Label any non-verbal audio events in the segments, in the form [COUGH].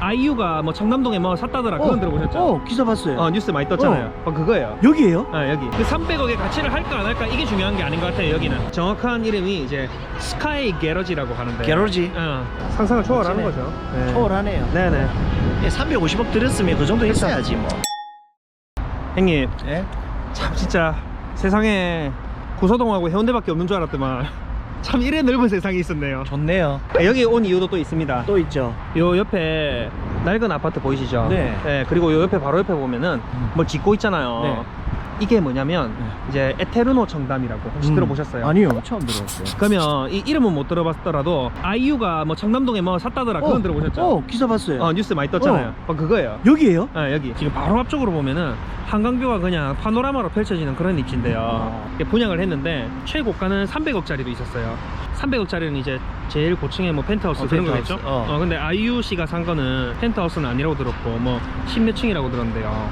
아이유가 뭐 청남동에 뭐 샀다더라 그건 들어보셨죠? 어, 기사 봤어요. 어, 뉴스 많이 떴잖아요. 어, 그거예요. 여기에요? 아 여기 그 300억의 가치를 할까 안 할까 이게 중요한 게 아닌 것 같아요 여기는 정확한 이름이 이제 스카이 게러지라고 하는데 게러지? 어, 상상을 초월하는 멋지네. 거죠 네. 초월하네요. 네네 예, 350억 들었으면 그 정도 했어야지 뭐. 형님 예? 참 진짜 세상에 구서동하고 해운대밖에 없는 줄 알았더만 참 이래 넓은 세상이 있었네요 좋네요. 아, 여기 온 이유도 또 있습니다 또 있죠. 요 옆에 낡은 아파트 보이시죠? 네. 그리고 요 옆에 바로 옆에 보면은 음. 뭘 짓고 있잖아요 네. 이게 뭐냐면 네. 이제 에테르노 청담이라고 혹시 음. 들어보셨어요? 아니요, 처음 들어봤어요. 그러면 이 이름은 못 들어봤더라도 아이유가 뭐 청남동에 뭐 샀다더라 그건 들어보셨죠? 어, 기사 봤어요. 어, 뉴스 많이 떴잖아요. 어, 그거예요. 여기에요? 아, 여기 지금 바로 앞쪽으로 보면은 한강뷰가 그냥 파노라마로 펼쳐지는 그런 입지인데요. 아. 이렇게 분양을 했는데 최고가는 300억짜리도 있었어요. 300억짜리는 이제 제일 고층의 뭐 펜트하우스 어, 그런 펜트하우스. 거겠죠? 어. 어. 근데 아이유 씨가 산 거는 펜트하우스는 아니라고 들었고 뭐 십몇 층이라고 들었는데요.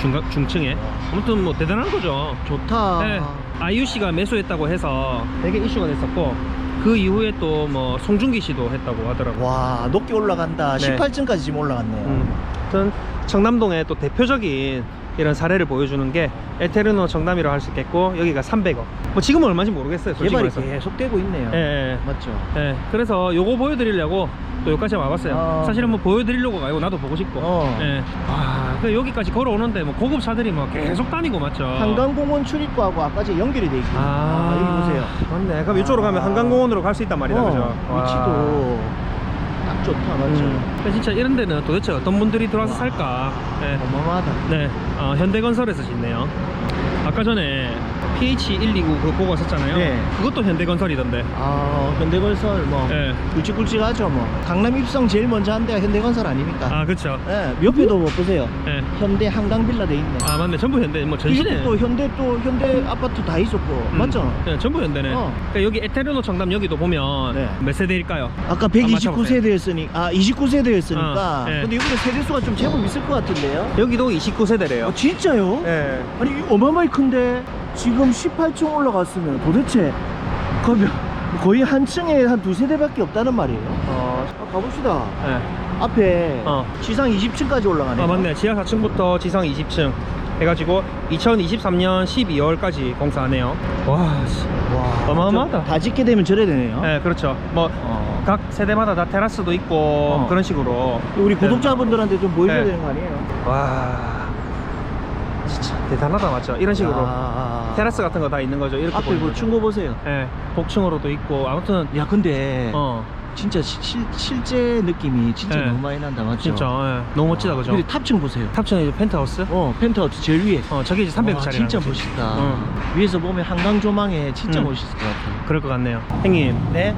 중간 중층에 아무튼 뭐 대단한 거죠. 좋다. 네, 아이유 씨가 매수했다고 해서 되게 이슈가 됐었고 그 이후에 또 뭐 송중기 씨도 했다고 하더라고요. 와, 높게 올라간다. 네. 18층까지 지금 올라갔네요. 음, 아무튼 청남동의 또 대표적인 이런 사례를 보여주는 게 에테르노 청담이라고 할 수 있겠고 여기가 300억. 뭐 지금은 얼마인지 모르겠어요. 개발이 말해서. 계속되고 있네요. 예, 예, 맞죠? 예. 그래서 요거 보여드리려고 또 여기까지 와봤어요. 아. 사실은 뭐 보여드리려고 가고 나도 보고 싶고. 어. 예. 아, 그 여기까지 걸어오는데 뭐 고급 차들이 뭐 계속 다니고 맞죠? 한강공원 출입구하고 아까 지 연결이 돼 있고. 아, 여기 보세요. 맞네. 그럼 이쪽으로 가면 한강공원으로 갈 수 있단 말이다, 어, 그죠? 와. 위치도 딱 좋다, 맞죠? 음. 근데 진짜 이런 데는 도대체 어떤 분들이 들어와서 와. 살까? 예. 어마어마하다. 네, 어, 현대건설에서 짓네요. 아까 전에 PH129 그 보고 왔었잖아요. 네. 그것도 현대건설이던데. 아, 현대건설 뭐 예. 굵직굵직하죠 뭐. 강남 입성 제일 먼저 한 데가 현대건설 아닙니까? 아, 그쵸. 예, 옆에도 뭐 보세요. 예. 현대 한강빌라 돼 있네. 아, 맞네. 전부 현대. 뭐 전시네. 또 현대 또 현대 아파트 다 있었고 음. 맞죠? 네, 전부 현대네. 어. 그러니까 여기 에테르노 청담 여기도 보면 네. 몇 세대일까요? 아까 맞춰보세요. 129세대였으니 아 29세대였으니까 어, 네. 근데 이번에 세대수가 좀 제법 있을 것 같은데요? 여기도 29세대래요. 아 진짜요? 예. 아니 어마어마히 큰데 지금 18층 올라갔으면 도대체 그러면 거의 한 층에 한 두세 대밖에 없다는 말이에요 어, 아, 가봅시다 예. 앞에 어. 지상 20층까지 올라가네 아, 맞네. 지하 4층부터 지상 20층. 해가지고 2023년 12월까지 공사하네요. 와, 씨. 와 어마어마하다. 다 짓게 되면 저래 되네요 네, 그렇죠. 뭐 어. 각 세대마다 다 테라스도 있고 그런 식으로 우리 구독자분들한테 좀 보여줘야 네. 되는 거 아니에요? 와 대단하다 맞죠? 이런 식으로 야. 테라스 같은 거 다 있는 거죠? 이렇게 앞에 보이면. 그 층고 보세요. 네, 복층으로도 있고 아무튼 야 근데 어. 진짜 시- 실, 실제 느낌이 진짜 네. 너무 많이 난다 맞죠? 진짜 예, 너무 멋지다 그죠? 근데 탑층 보세요. 탑층에 이제 펜트하우스? 어 펜트하우스 제일 위에. 어 저게 이제 300억짜리 와, 진짜 멋있다. 위에서 보면 한강 조망에 진짜 음. 멋있을 것 같아요. 그럴 것 같네요. 형님. 네?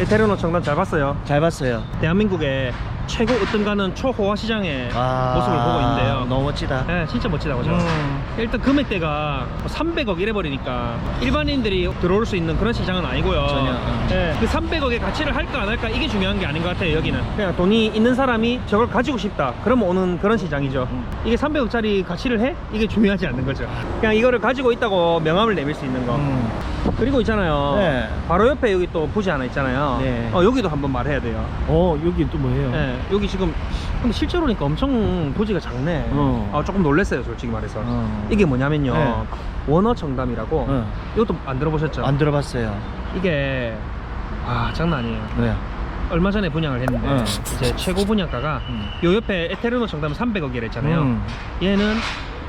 에테르노 청담 잘 봤어요? 잘 봤어요. 대한민국의 최고 으뜸가는 초호화 시장의 아, 모습을 보고 있는데요 너무 멋지다 네, 진짜 멋지다 그죠 음. 일단 금액대가 300억 이래버리니까 일반인들이 들어올 수 있는 그런 시장은 아니고요. 전혀, 어. 네, 그 300억의 가치를 할까 안 할까 이게 중요한 게 아닌 것 같아요 여기는. 그냥 돈이 있는 사람이 저걸 가지고 싶다. 그러면 오는 그런 시장이죠. 음. 이게 300억짜리 가치를 해? 이게 중요하지 않는 거죠. 그냥 이거를 가지고 있다고 명함을 내밀 수 있는 거. 음. 그리고 있잖아요. 네. 바로 옆에 여기 또 부지 하나 있잖아요. 네. 어, 여기도 한번 말해야 돼요. 어 여기 또 뭐예요? 네, 여기 지금 근데 실제로니까 엄청 부지가 작네. 어. 아, 조금 놀랐어요 솔직히 말해서. 어. 이게 뭐냐면요 네. 원어 정담이라고 어. 이것도 안 들어보셨죠? 안 들어봤어요 이게 아 장난 아니에요 왜? 얼마 전에 분양을 했는데 네. 이제 최고 분양가가 음. 요 옆에 에테르노 정담은 300억이라 했잖아요 음. 얘는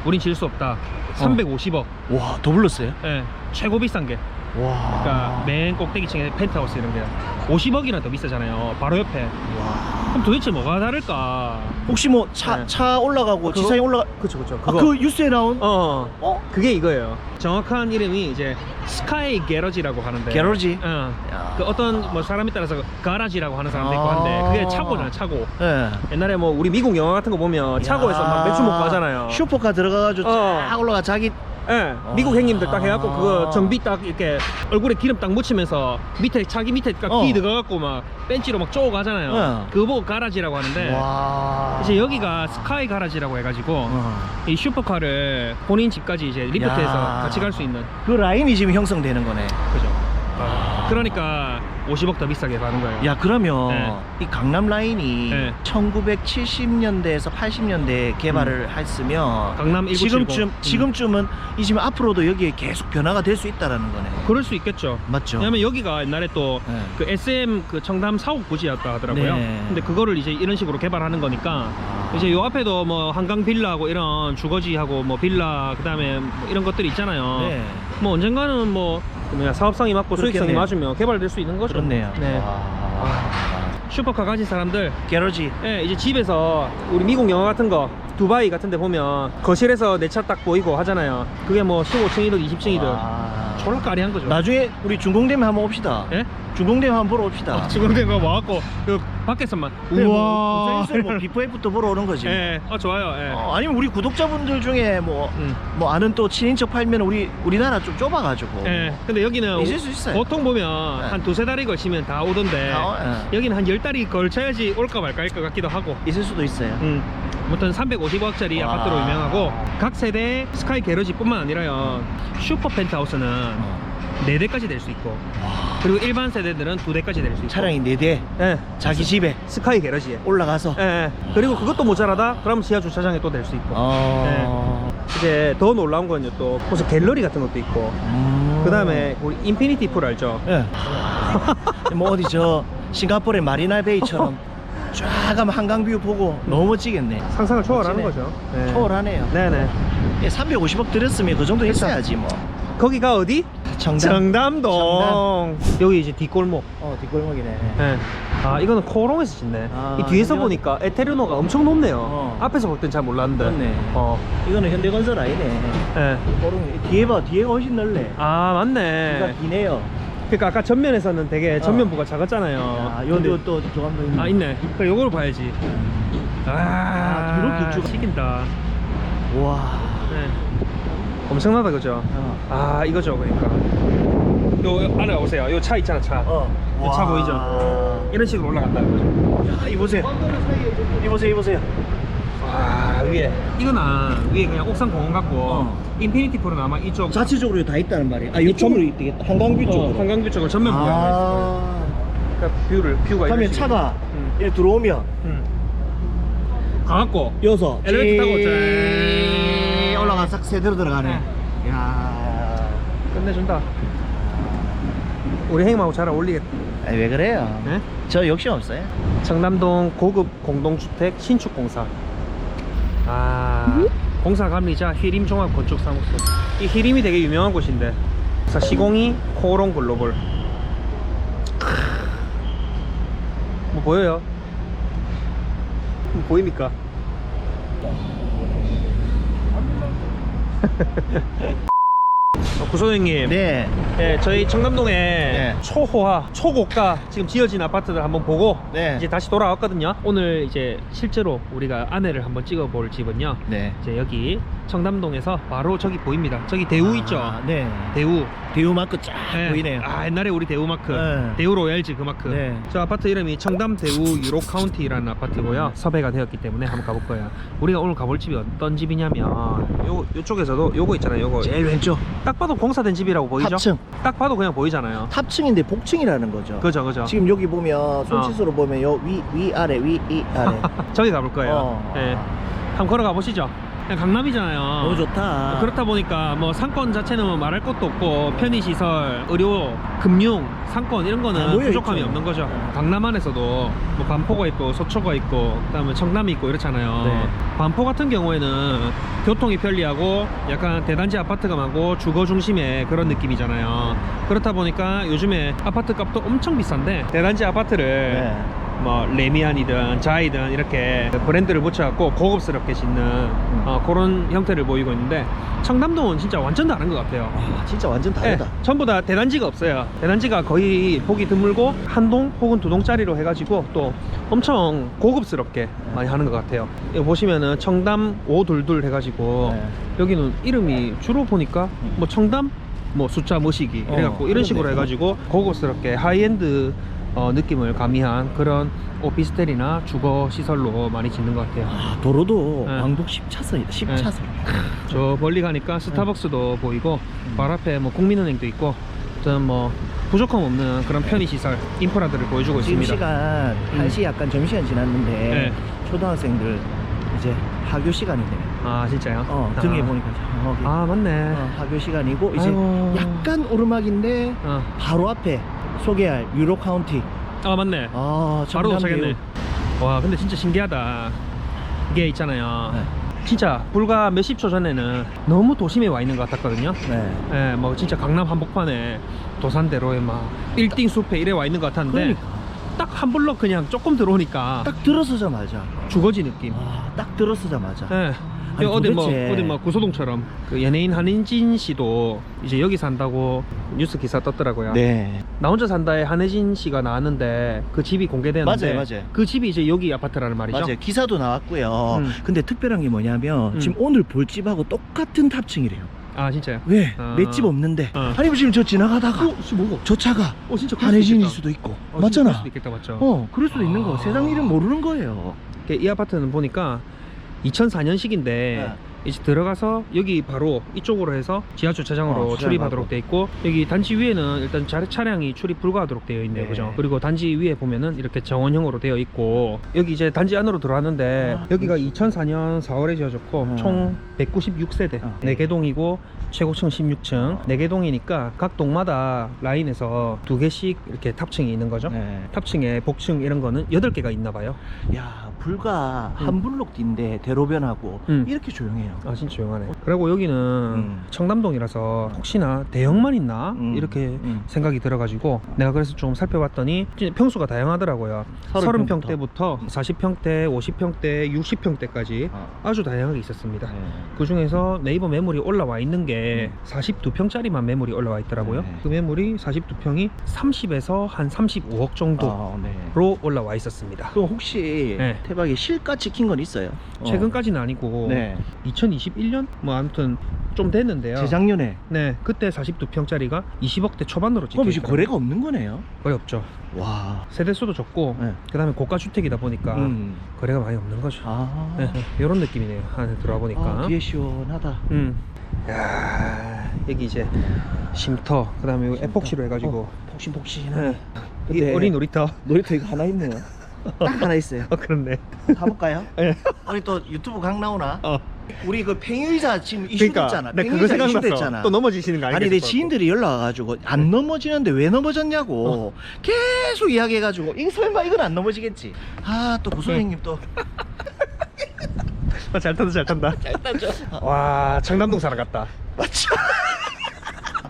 우린 질 수 없다 350억 와더 불렀어요? 예, 최고 비싼 게 와 그러니까 맨 꼭대기층에 펜트하우스 이런 게 50억이나 더 비싸잖아요 바로 옆에 와. 그럼 도대체 뭐가 다를까 혹시 뭐차차 네. 올라가고 그거- 지상에 올라가 그쵸 그쵸 아, 그 뉴스에 나온 어 어? 그게 이거예요 정확한 이름이 이제 스카이 게러지라고 하는데 게러지? 어. 야. 그 어떤 뭐 사람에 따라서 가라지라고 하는 사람도 있고 아. 한데 그게 차고잖아 차고 예. 옛날에 뭐 우리 미국 영화 같은 거 보면 차고에서 야. 막 매출 먹고 하잖아요 슈퍼카 들어가가지고 어. 쫙 올라가 자기 예, 미국 아. 행님들 딱 해갖고 그거 정비 딱 이렇게 얼굴에 기름 딱 묻히면서 밑에 차기 밑에 딱 어. 기 들어가갖고 막 벤치로 막 쪼고 가잖아요 어. 그거 보고 가라지라고 하는데 와. 이제 여기가 스카이 가라지라고 해가지고 어. 이 슈퍼카를 본인 집까지 이제 리프트해서 야. 같이 갈 수 있는 그 라인이 지금 형성되는 거네. 그죠 아, 그러니까 50억 더 비싸게 받는 거예요. 야 그러면 네. 이 강남 라인이 네. 1970년대에서 80년대 개발을 했으면 강남 1970. 지금쯤 음. 지금쯤은 이 지금 앞으로도 여기에 계속 변화가 될 수 있다라는 거네. 그럴 수 있겠죠. 맞죠? 왜냐면 여기가 옛날에 또 네. 그 SM 그 청담 사옥 부지였다 하더라고요. 네. 근데 그거를 이제 이런 식으로 개발하는 거니까 이제 요 앞에도 뭐 한강 빌라하고 이런 주거지하고 뭐 빌라 그다음에 뭐 이런 것들이 있잖아요. 네. 뭐 언젠가는 뭐 뭐냐 사업성이 맞고 수익성이 그렇겠네요. 맞으면 개발될 수 있는 거죠. 그렇네요. 네. 와. 슈퍼카 가진 사람들 게러지. 예, 이제 집에서 우리 미국 영화 같은 거 두바이 같은 데 보면 거실에서 내 차 딱 보이고 하잖아요. 그게 뭐 15층이든 20층이든 와. 졸라 까리한 거죠. 나중에 우리 중공되면 한번 옵시다. 예? 중공되면 한번 보러 옵시다. 어, 지금 내가 와갖고 그 밖에서만 그래, 뭐, 우와 고생했으면 뭐 비포 애프터 보러 오는 거지. 예, 어 좋아요. 예. 어, 아니면 우리 구독자분들 중에 뭐, 음. 뭐 아는 또 친인 척 팔면 우리 우리나라 좀 좁아가지고 예. 근데 여기는 있을 수 있어요. 보통 보면 네. 한 두세 달이 걸치면 다 오던데 다 오- 예. 여기는 한열 달이 걸쳐야지 올까 말까 할 것 같기도 하고. 있을 수도 있어요. 음. 아무튼 350억짜리 와. 아파트로 유명하고 각 세대 스카이 게러지뿐만 아니라요 슈퍼 펜트하우스는 어. 4대까지 될 수 있고 그리고 일반 세대들은 2대까지 될 수 있고 차량이 4대 예. 자기 집에 스카이 게러지에 올라가서 예, 예. 그리고 그것도 모자라다 그럼 지하 주차장에 또 될 수 있고 어... 이제 더 놀라운 건요 또 무슨 갤러리 같은 것도 있고 음... 그 다음에 우리 인피니티 풀 알죠? 예. [LAUGHS] 뭐 어디 저 싱가포르의 마리나 베이처럼 [LAUGHS] 쫙 가면 한강뷰 보고 너무 멋지겠네. 상상을 초월하는 멋지네. 거죠 네. 초월하네요. 네네 예, 350억 들었으면 그 정도 했어야지 뭐. 거기가 어디? 정답. 정담동 여기 이제 뒷골목 어 뒷골목이네. 네. 아 이거는 코롱에서 짓네 아, 이 뒤에서 현대건- 보니까 에테르노가 엄청 높네요 어. 앞에서 볼 땐 잘 몰랐는데 그렇네. 어. 이거는 현대건설 아니네. 네. 코롱 뒤에 봐 뒤에가 훨씬 넓네. 아 맞네 뒤가 기네요. 그러니까 아까 전면에서는 되게 전면부가 작았잖아요 야, 근데- 요도 또 조감도 있네. 아 있네 그래 요걸 봐야지 아, 아, 뒤로 길쭉. 튀긴다 와. 네. 엄청나다 그죠 어. 아 이거죠 그러니까 요 안에 오세요 요 차 있잖아 차 어. 와. 보이죠? 이런 식으로 올라간다 이거죠 야, 이 보세요. 이 보세요, 이 보세요. 와 위에 이거는 위에 그냥 옥상 공원 같고 어. 인피니티 풀은 아마 이쪽 자체적으로 다 있다는 말이에요. 아, 이쪽으로 있겠다. 한강뷰 어, 쪽으로. 한강뷰 쪽으로 전면 있어 아. 그러니까 뷰를 뷰가 식으로. 차가 음. 이렇게 들어오면 음. 가갖고 여서 엘리베이터 타고 쭉 올라가 싹 새대로 들어가네. 네. 야. 끝내준다 우리 행님하고 잘 어울리겠다 아니, 왜 그래요? 네? 저 욕심 없어요. 청담동 고급 공동주택 신축공사 아 공사 감리자 히림 종합 건축사무소 이 히림이 되게 유명한 곳인데 그래서 시공이 코오롱 글로벌. 뭐 보여요? 뭐 보입니까? [LAUGHS] 어, 구소장님 네. 네, 저희 청담동에 네. 초호화, 초고가 지금 지어진 아파트들 한번 보고 네. 이제 다시 돌아왔거든요. 오늘 이제 실제로 우리가 안내를 한번 찍어볼 집은요. 네. 이제 여기 청담동에서 바로 저기 보입니다. 저기 대우 있죠. 아, 네. 대우. 대우 마크 쫙 네. 보이네요. 아 옛날에 우리 대우 마크, 네. 대우 로얄즈 그 마크. 네. 저 아파트 이름이 청담 대우 유로 카운티라는 아파트고요. 섭외가 되었기 때문에 한번 가볼 거예요. 우리가 오늘 가볼 집이 어떤 집이냐면 요 요쪽에서도 요거 있잖아요. 요거 제일 왼쪽 딱 봐도 공사된 집이라고 보이죠? 탑층. 딱 봐도 그냥 보이잖아요. 탑층인데 복층이라는 거죠. 그죠 그죠. 지금 여기 보면 손짓으로 보면 요 위 위 아래 위이 아래 [LAUGHS] 저기 가볼 거예요. 어. 예. 한번 걸어가 보시죠. 그냥 강남이잖아요. 너무 좋다. 그렇다 보니까 뭐 상권 자체는 뭐 말할 것도 없고 편의 시설, 의료, 금융, 상권 이런 다 거는 부족함이 있죠. 없는 거죠. 강남 안에서도 뭐 반포가 있고 서초가 있고 그다음에 청담이 있고 이렇잖아요. 네. 반포 같은 경우에는 교통이 편리하고 약간 대단지 아파트가 많고 주거 중심의 그런 느낌이잖아요. 그렇다 보니까 요즘에 아파트 값도 엄청 비싼데 대단지 아파트를 네. 뭐 레미안이든 자이든 이렇게 브랜드를 붙여갖고 고급스럽게 짓는 어, 그런 형태를 보이고 있는데 청담동은 진짜 완전 다른 것 같아요. 아, 진짜 완전 다르다. 네, 전부 다 대단지가 없어요. 대단지가 거의 보기 드물고 한 동 혹은 두 동짜리로 해가지고 또 엄청 고급스럽게 많이 하는 것 같아요. 여기 보시면은 청담 522 해가지고 네. 여기는 이름이 주로 보니까 뭐 청담 뭐 숫자 모시기 어, 이래갖고 이런 식으로. 해가지고 고급스럽게 하이엔드 어, 느낌을 가미한 그런 오피스텔이나 주거 시설로 많이 짓는 것 같아요. 아, 도로도 네. 왕복 10차선 10차선. [LAUGHS] 저 멀리 가니까 스타벅스도 보이고 발 앞에 뭐 국민은행도 있고 어떤 뭐 부족함 없는 그런 편의시설 인프라들을 보여주고 지금 있습니다 시간 음. 1시 약간 점심시간 지났는데 네. 초등학생들 이제 학교 시간이네. 아 진짜요? 어, 등에 아. 보니까 저기 아 맞네 어, 학교 시간이고 이제 아이고. 약간 오르막인데 어. 바로 앞에 소개할 유로 카운티. 아 맞네. 아, 바로 도착했네. 와 근데 진짜 신기하다. 이게 있잖아요. 네. 진짜 불과 몇십 초 전에는 너무 도심에 와 있는 것 같았거든요. 네. 예, 뭐 진짜 강남 한복판에 도산대로에 막 빌딩 숲에 이래 와 있는 것 같았는데 그러니까. 딱한 블럭 그냥 조금 들어오니까 딱 들어서자마자. 주거지 느낌. 아, 딱 들어서자마자. 예. 아니, 어디 뭐 어디 뭐 구소동처럼 그 연예인 한혜진 씨도 이제 여기 산다고 뉴스 기사 떴더라고요. 네. 나 혼자 산다에 한혜진 씨가 나왔는데 그 집이 공개되었는데 맞아요, 맞아요. 그 집이 이제 여기 아파트라는 말이죠. 맞아요. 기사도 나왔고요. 음. 근데 특별한 게 뭐냐면 음. 지금 오늘 볼 집하고 똑같은 탑층이래요. 아 진짜요? 왜? 아. 내집 없는데. 어. 아니면 지금 저 지나가다가 뭐고? 저 차가 어 진짜 한혜진일. 수도 있고. 어, 진짜 그럴 맞잖아. 수도 있겠다 맞죠. 어, 그럴 수도 있는 거. 아. 세상 일은 모르는 거예요. 이 아파트는 보니까 2004년식인데 네. 이제 들어가서 여기 바로 이쪽으로 해서 지하 주차장으로 어, 출입하도록. 돼 있고 여기 단지 위에는 일단 자- 차량이 출입 불가하도록 되어 있네요 네. 그죠 그리고 단지 위에 보면은 이렇게 정원형으로 되어 있고 여기 이제 단지 안으로 들어왔는데 아, 여기가 2004년 4월에 지어졌고 아. 총 196세대 아. 4개 동이고 최고층 16층 4개 동이니까 각 동마다 라인에서 두 개씩 이렇게 탑층이 있는 거죠 네. 탑층에 복층 이런 거는 8개가 있나 봐요 야, 불과 음. 한 블록 뒤인데 대로변하고 음. 이렇게 조용해요. 아 진짜 조용하네 그리고 여기는 음. 청담동이라서 혹시나 대형만 있나 음. 이렇게 음. 생각이 들어가지고 내가 그래서 좀 살펴봤더니 평수가 다양하더라고요 30평 30평 대부터 40평대 50평대 60평대까지 어. 아주 다양하게 있었습니다 네. 그 중에서 네이버 매물이 올라와 있는 게 42평짜리만 매물이 올라와 있더라고요 네. 그 매물이 42평이 30에서 한 35억 정도로 아, 네. 올라와 있었습니다 그럼 혹시 네. 태박에 실가 찍힌 건 있어요? 어. 최근까지는 아니고 네. 2021년 뭐 아무튼 좀 됐는데요 재작년에. 네, 그때 42평짜리가 20억대 초반으로 찍혀 그럼 지금. 거래가 없는 거네요. 거의 없죠. 와. 세대수도 적고 네. 그 다음에 고가 주택이다 보니까 음. 거래가 많이 없는 거죠. 아. 네, 이런 느낌이네요. 안에 들어와 보니까. 아, 뒤에 시원하다. 음. 야, 여기 이제 쉼터, 그 다음에 이거 에폭시로 해가지고 어, 폭신폭신하네. 네. 이 근데- 어린 놀이터. 놀이터 이거 하나 있네요. [LAUGHS] 딱 하나 있어요. 어, 그렇네. 가볼까요? 예. 우리 또 유튜브 강 나오나? 어. 우리 그 팽의자 지금 이슈됐잖아. 네, 그거 생각났어. 이슈됐잖아. 또 넘어지시는 거 아니 아니겠어요? 내 지인들이 연락 와가지고 안 넘어지는데 왜 넘어졌냐고 계속 이야기해가지고 이거 설마 이건 안 넘어지겠지 아또 부소장님 또 어, 잘 탄다, 잘 탄다. 잘 따죠 와, 청담동 사람 같다. 맞죠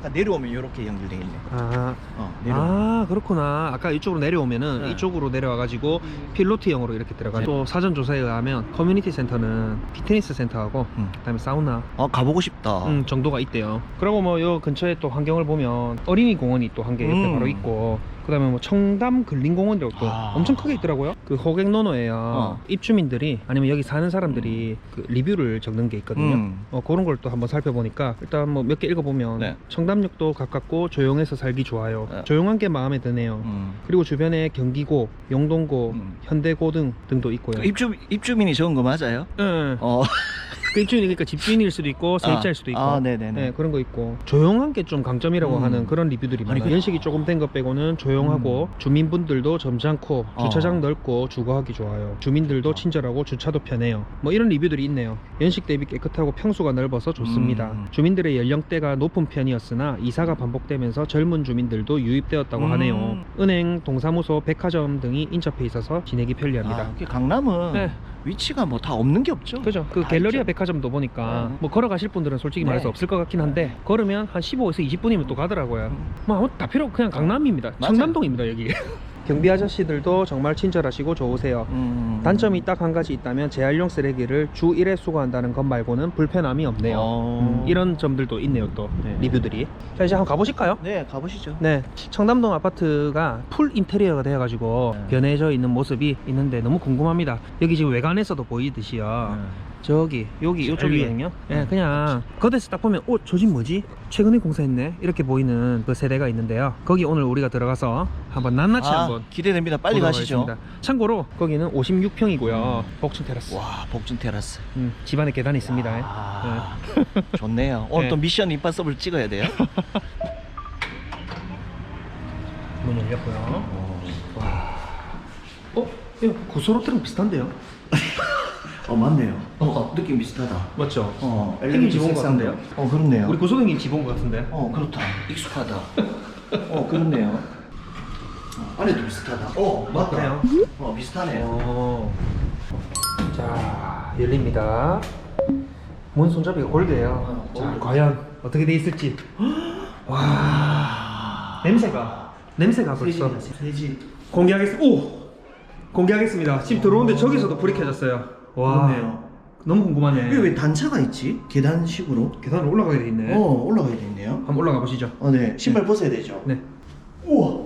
아까 내려오면 이렇게 연결돼 있네 아, 어 내려 아 그렇구나. 아까 이쪽으로 내려오면은 네. 이쪽으로 내려와가지고 필로티형으로 이렇게 들어가. 또 사전 조사에 의하면 커뮤니티 센터는 피트니스 센터하고 음. 그다음에 사우나 아 가보고 싶다 음, 정도가 있대요. 그리고 뭐 요 근처에 또 환경을 보면 어린이 공원이 또 한 개 옆에 음. 바로 있고 그 다음에 뭐 청담 근린공원이라고 또 아. 엄청 크게 있더라고요. 그 호객노노예요. 어. 입주민들이 아니면 여기 사는 사람들이 그 리뷰를 적는 게 있거든요. 음. 어, 그런 걸 또 한번 살펴보니까 일단 뭐 몇 개 읽어보면 네. 청담 역도 가깝고 조용해서 살기 좋아요. 네. 조용한 게 마음에 드네요. 음. 그리고 주변에 경기고, 영동고, 음. 현대고등 등도 있고요. 입주 입주민이 적은 거 맞아요? 예. 어 [LAUGHS] 그 입주민이니까 집주인일 수도 있고 세입자일 수도 있고. 아 네네네 네, 그런 거 있고 조용한 게 좀 강점이라고 음. 하는 그런 리뷰들이 많아요. 그- 연식이 조금 된 것 빼고는 조용하고 주민분들도 점잖고 어. 주차장 넓고 주거하기 좋아요. 주민들도 어. 친절하고 주차도 편해요. 뭐 이런 리뷰들이 있네요. 연식 대비 깨끗하고 평수가 넓어서 좋습니다. 음. 주민들의 연령대가 높은 편이었으나 이사가 반복되면서 젊은 주민들도 유입되었다고 음. 하네요. 은행, 동사무소, 백화점 등이 인접해 있어서 지내기 편리합니다. 아, 이게 강남은 네. 위치가 뭐 다 없는 게 없죠 그죠. 그다 갤러리아 있죠. 백화점도 보니까 네. 뭐 걸어가실 분들은 솔직히 네. 말해서 없을 것 같긴 한데 걸으면 한 15에서 20분이면 또 가더라고요. 음. 뭐다 필요 그냥 강남입니다. 맞아요. 청남동입니다 여기. 경비 아저씨들도 정말 친절하시고 좋으세요. 음. 단점이 딱 한 가지 있다면 재활용 쓰레기를 주 1회 수거한다는 것 말고는 불편함이 없네요. 어. 음, 이런 점들도 있네요 또 네. 리뷰들이. 자 이제 한번 가보실까요? 네 가보시죠 네, 청담동 아파트가 풀 인테리어가 되어가지고 네. 변해져 있는 모습이 있는데 너무 궁금합니다. 여기 지금 외관에서도 보이듯이요. 저기 여기 저 이쪽이거든요. 예, 네. 그냥 거기서 딱 보면 어, 저 집 뭐지? 최근에 공사했네. 이렇게 보이는 그 세대가 있는데요. 거기 오늘 우리가 들어가서 한번 낱낱이 아, 한번 기대됩니다 빨리 보도록 가시죠 하겠습니다. 참고로 거기는 56평이고요. 복층 테라스. 와 복진 테라스 음, 집안에 계단이 있습니다. 아, 좋네요 [LAUGHS] 오늘 네. 또 미션 임파서블 찍어야 돼요 [LAUGHS] 열렸고요. 와. 어? 이거 구소로트랑 비슷한데요? [LAUGHS] 어 맞네요. 어, 느낌 비슷하다. 맞죠? 어 형님 집온 것. 같은데요? 어 그렇네요. 우리 구소동님 집온 것 같은데. 어 그렇다. 익숙하다. [LAUGHS] 어 그렇네요. 어, 안에도 비슷하다. 어 맞다. 그래요? 어 비슷하네요. 어. 자, 열립니다. 문 손잡이가 골드예요. 어, 자. 과연 어떻게 돼 있을지. [GASPS] 와. 냄새가 냄새가 벌써 세지 세지. 공개하겠습니다. 오! 공개하겠습니다. 집 들어오는데 저기서도 불이 켜졌어요. 와. 그렇네요. 너무 궁금하네. 이게 왜 단차가 있지? 계단식으로? 계단을 올라가야 돼 있네. 어 올라가야 되네요. 한번 올라가 보시죠. 어 네. 신발 벗어야 되죠. 네. 우와.